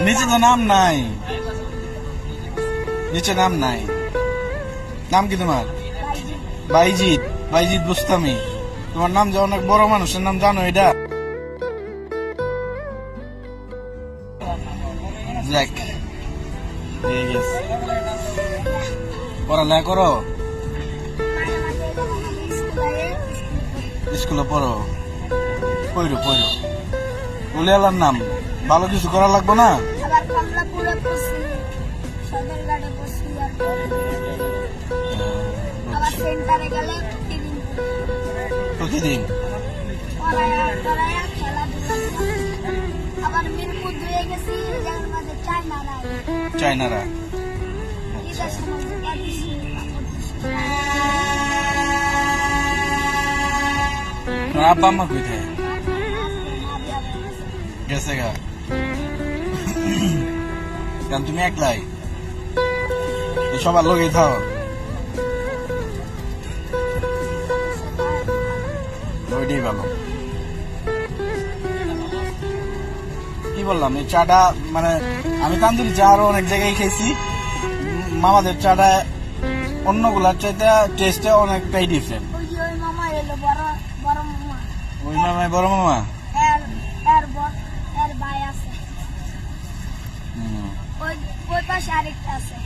নিচে তো নাম নাই। নিচে নাম নাই। নাম কি তোমার? বাইজিৎ বাইজিৎ বুস্তামি। তোমার নাম যে অনেক বড় মানুষের নাম জানো এটা? পড়ালেখা করো? স্কুলে পড়ো? পড়ো পড়ো। উলিয়ালার নাম? ভালো কিছু করা লাগবে না? প্রতিদিন। চায়নারা আব্বা আম্মা কোথায়। গেছে গা। কারণ তুমি একলাই। সবার লোকই থাও। ওইটাই ভালো কি বললাম এই চাটা মানে আমি তান্দুরি চা আরও অনেক জায়গায় খেয়েছি। মামাদের চাটা অন্যগুলার চাইতে টেস্টে অনেকটাই ডিফারেন্ট ওই মামা মামাই বড় মামা? और बोलपा शारिक से